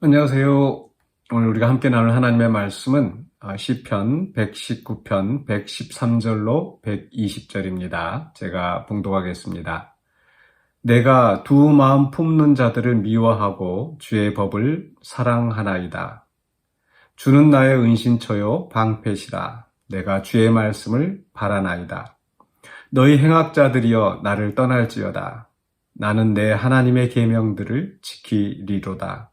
안녕하세요. 오늘 우리가 함께 나눌 하나님의 말씀은 아, 시편 119편 113절로 120절입니다. 제가 봉독하겠습니다. 내가 두 마음 품는 자들을 미워하고 주의 법을 사랑하나이다. 주는 나의 은신처요 방패시라. 내가 주의 말씀을 바라나이다. 너희 행악자들이여 나를 떠날지어다. 나는 내 하나님의 계명들을 지키리로다.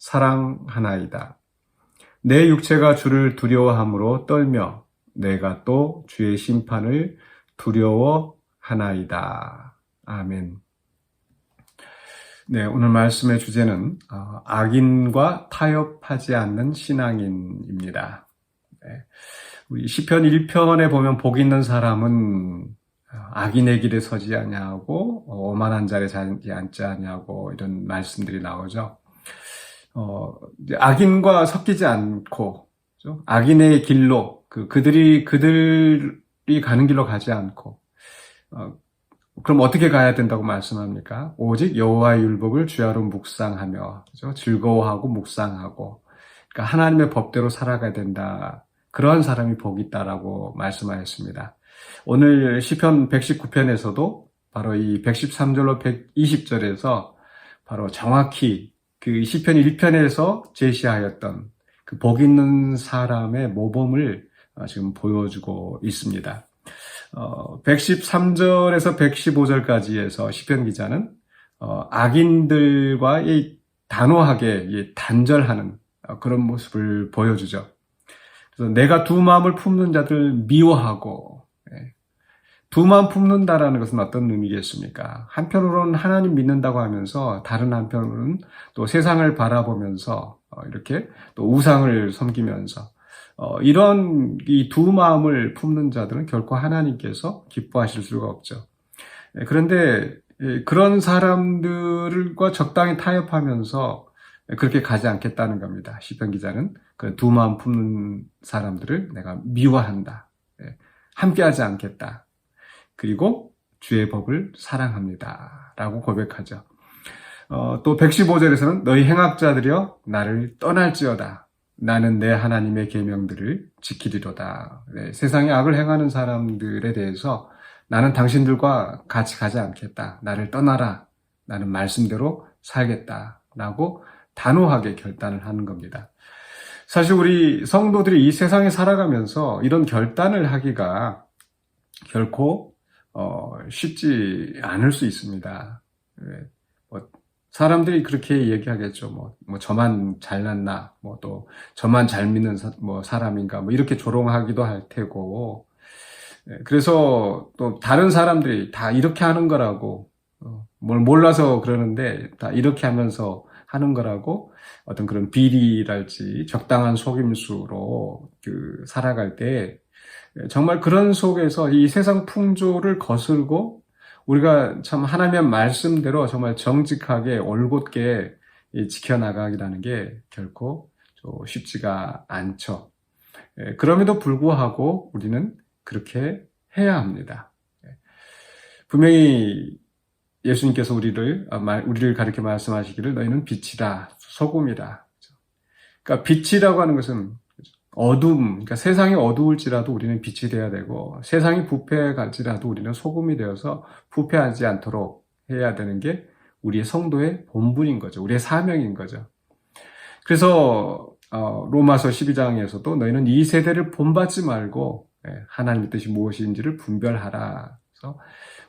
사랑하나이다. 내 육체가 주를 두려워함으로 떨며 내가 또 주의 심판을 두려워하나이다. 아멘. 네, 오늘 말씀의 주제는 어, 악인과 타협하지 않는 신앙인입니다. 네, 우리 시편 1편에 보면 복 있는 사람은 어, 악인의 길에 서지 아니하고 어, 오만한 자리에 앉지 아니하고 이런 말씀들이 나오죠. 어, 악인과 섞이지 않고, 그렇죠? 악인의 길로, 그, 그들이, 그들이 가는 길로 가지 않고, 어, 그럼 어떻게 가야 된다고 말씀합니까? 오직 여호와의 율법을 주야로 묵상하며, 그죠? 즐거워하고 묵상하고, 그러니까 하나님의 법대로 살아가야 된다. 그러한 사람이 복이 있다라고 말씀하였습니다. 오늘 시편 119편에서도 바로 이 113절로 120절에서 바로 정확히 그 시편 1편에서 제시하였던 그 복 있는 사람의 모범을 어, 지금 보여주고 있습니다. 어, 113절에서 115절까지에서 시편 기자는 어, 악인들과 이 단호하게 이 단절하는 어, 그런 모습을 보여주죠. 그래서 내가 두 마음을 품는 자들 미워하고 두 마음 품는다라는 것은 어떤 의미겠습니까? 한편으로는 하나님 믿는다고 하면서 다른 한편으로는 또 세상을 바라보면서 어, 이렇게 또 우상을 섬기면서 어, 이런 이 두 마음을 품는 자들은 결코 하나님께서 기뻐하실 수가 없죠. 예, 그런데 예, 그런 사람들과 적당히 타협하면서 그렇게 가지 않겠다는 겁니다. 시편 기자는 그 두 마음 품는 사람들을 내가 미워한다. 예, 함께하지 않겠다. 그리고 주의 법을 사랑합니다. 라고 고백하죠. 어, 또 115절에서는 너희 행악자들이여 나를 떠날지어다. 나는 내 하나님의 계명들을 지키리로다. 네, 세상에 악을 행하는 사람들에 대해서 나는 당신들과 같이 가지 않겠다. 나를 떠나라. 나는 말씀대로 살겠다. 라고 단호하게 결단을 하는 겁니다. 사실 우리 성도들이 이 세상에 살아가면서 이런 결단을 하기가 결코 어, 쉽지 않을 수 있습니다. 네. 뭐, 사람들이 그렇게 얘기하겠죠. 뭐, 뭐 저만 잘났나, 뭐 또 저만 잘 믿는 사, 뭐 사람인가, 뭐 이렇게 조롱하기도 할 테고. 네. 그래서 또 다른 사람들이 다 이렇게 하는 거라고, 어, 뭘 몰라서 그러는데 다 이렇게 하면서 하는 거라고 어떤 그런 비리랄지 적당한 속임수로 그 살아갈 때 예, 정말 그런 속에서 이 세상 풍조를 거슬고 우리가 참 하나님의 말씀대로 정말 정직하게 올곧게 지켜나가기라는 게 결코 쉽지가 않죠. 예, 그럼에도 불구하고 우리는 그렇게 해야 합니다. 예, 분명히 예수님께서 우리를, 아, 우리를 가르쳐 말씀하시기를 너희는 빛이다, 소금이다. 그러니까 빛이라고 하는 것은 어둠, 그러니까 세상이 어두울지라도 우리는 빛이 되어야 되고 세상이 부패해 갈지라도 우리는 소금이 되어서 부패하지 않도록 해야 되는 게 우리의 성도의 본분인 거죠. 우리의 사명인 거죠. 그래서 어, 로마서 12장에서도 너희는 이 세대를 본받지 말고 예, 하나님의 뜻이 무엇인지를 분별하라. 그래서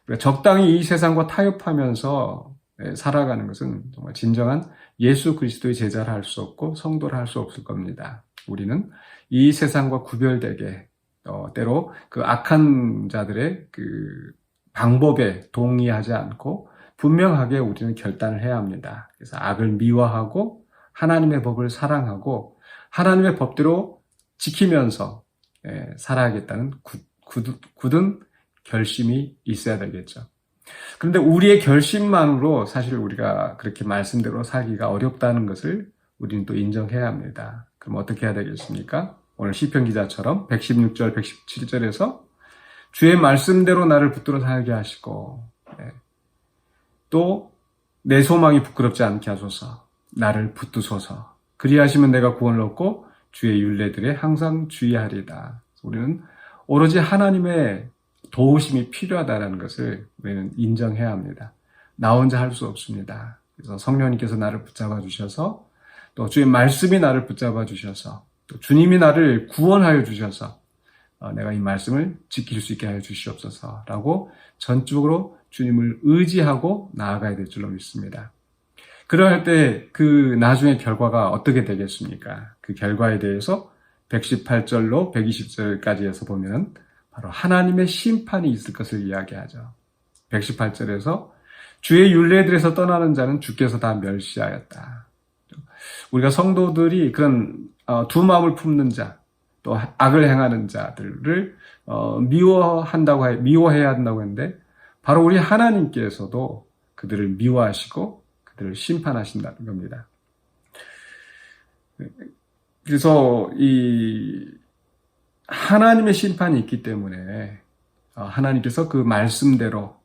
우리가 적당히 이 세상과 타협하면서 예, 살아가는 것은 정말 진정한 예수 그리스도의 제자를 할 수 없고 성도를 할 수 없을 겁니다. 우리는 이 세상과 구별되게 어, 때로 그 악한 자들의 그 방법에 동의하지 않고 분명하게 우리는 결단을 해야 합니다. 그래서 악을 미워하고 하나님의 법을 사랑하고 하나님의 법대로 지키면서 예, 살아야겠다는 굳- 굳- 굳은 결심이 있어야 되겠죠. 그런데 우리의 결심만으로 사실 우리가 그렇게 말씀대로 살기가 어렵다는 것을 우리는 또 인정해야 합니다. 그럼 어떻게 해야 되겠습니까? 오늘 시편 기자처럼 116절, 117절에서 주의 말씀대로 나를 붙들어 살게 하시고 또내 소망이 부끄럽지 않게 하소서 나를 붙드소서 그리하시면 내가 구원을 얻고 주의 윤례들에 항상 주의하리다. 우리는 오로지 하나님의 도우심이 필요하다는 것을 우리는 인정해야 합니다. 나 혼자 할 수 없습니다. 그래서 성령님께서 나를 붙잡아 주셔서 또 주의 말씀이 나를 붙잡아 주셔서 또 주님이 나를 구원하여 주셔서 어, 내가 이 말씀을 지킬 수 있게 하여 주시옵소서라고 전적으로 주님을 의지하고 나아가야 될 줄로 믿습니다. 그러할 때 그 나중의 결과가 어떻게 되겠습니까? 그 결과에 대해서 118절로 120절까지 해서 보면 바로 하나님의 심판이 있을 것을 이야기하죠. 118절에서 주의 윤례들에서 떠나는 자는 주께서 다 멸시하였다. 우리가 성도들이 그런 어, 두 마음을 품는 자, 또 악을 행하는 자들을 어, 미워한다고 해, 미워해야 한다고 했는데 바로 우리 하나님께서도 그들을 미워하시고 그들을 심판하신다는 겁니다. 그래서 이 하나님의 심판이 있기 때문에 어, 하나님께서 그 말씀대로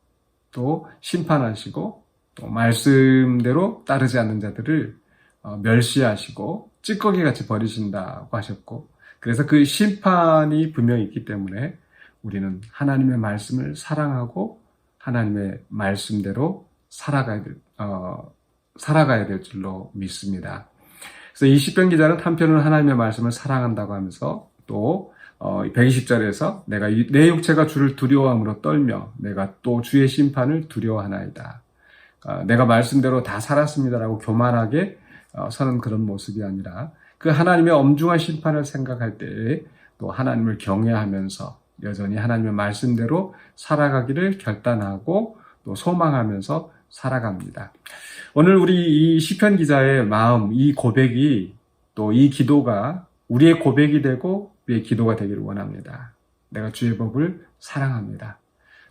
또 심판하시고 또 말씀대로 따르지 않는 자들을 어, 멸시하시고 찌꺼기 같이 버리신다고 하셨고 그래서 그 심판이 분명히 있기 때문에 우리는 하나님의 말씀을 사랑하고 하나님의 말씀대로 살아가야 될, 어, 살아가야 될 줄로 믿습니다. 그래서 이 시편 기자는 한편으로 하나님의 말씀을 사랑한다고 하면서 또 어, 120절에서 내가 이- 내 육체가 주를 두려워함으로 떨며 내가 또 주의 심판을 두려워하나이다. 어, 내가 말씀대로 다 살았습니다라고 교만하게 어, 서는 그런 모습이 아니라 그 하나님의 엄중한 심판을 생각할 때에 또 하나님을 경외하면서 여전히 하나님의 말씀대로 살아가기를 결단하고 또 소망하면서 살아갑니다. 오늘 우리 이 시편 기자의 마음, 이 고백이 또 이 기도가 우리의 고백이 되고 우리의 기도가 되기를 원합니다. 내가 주의 법을 사랑합니다.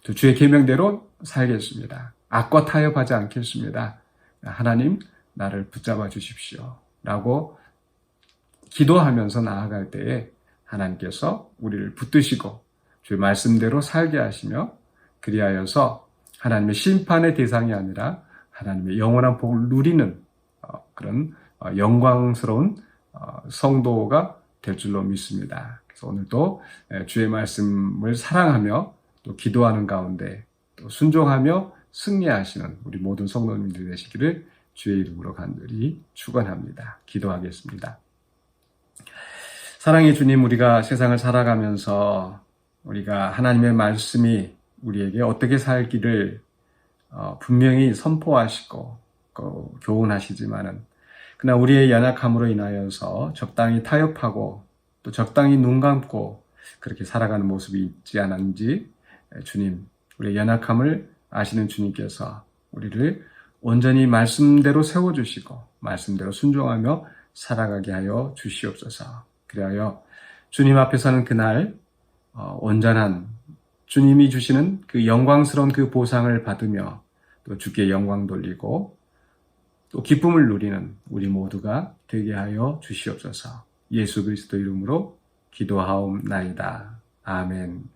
또 주의 계명대로 살겠습니다. 악과 타협하지 않겠습니다. 하나님 나를 붙잡아 주십시오. 라고 기도하면서 나아갈 때에 하나님께서 우리를 붙드시고 주의 말씀대로 살게 하시며 그리하여서 하나님의 심판의 대상이 아니라 하나님의 영원한 복을 누리는 어, 그런 어, 영광스러운 어, 성도가 될 줄로 믿습니다. 그래서 오늘도 에, 주의 말씀을 사랑하며 또 기도하는 가운데 또 순종하며 승리하시는 우리 모든 성도님들 되시기를 주의 이름으로 간절히 축원합니다. 기도하겠습니다. 사랑의 주님, 우리가 세상을 살아가면서 우리가 하나님의 말씀이 우리에게 어떻게 살기를 어, 분명히 선포하시고 그 교훈하시지만은 그러나 우리의 연약함으로 인하여서 적당히 타협하고 또 적당히 눈 감고 그렇게 살아가는 모습이 있지 않은지 주님 우리의 연약함을 아시는 주님께서 우리를 온전히 말씀대로 세워주시고 말씀대로 순종하며 살아가게 하여 주시옵소서. 그리하여 주님 앞에서는 그날 어, 온전한 주님이 주시는 그 영광스러운 그 보상을 받으며 또 주께 영광 돌리고 또 기쁨을 누리는 우리 모두가 되게 하여 주시옵소서. 예수 그리스도 이름으로 기도하옵나이다. 아멘.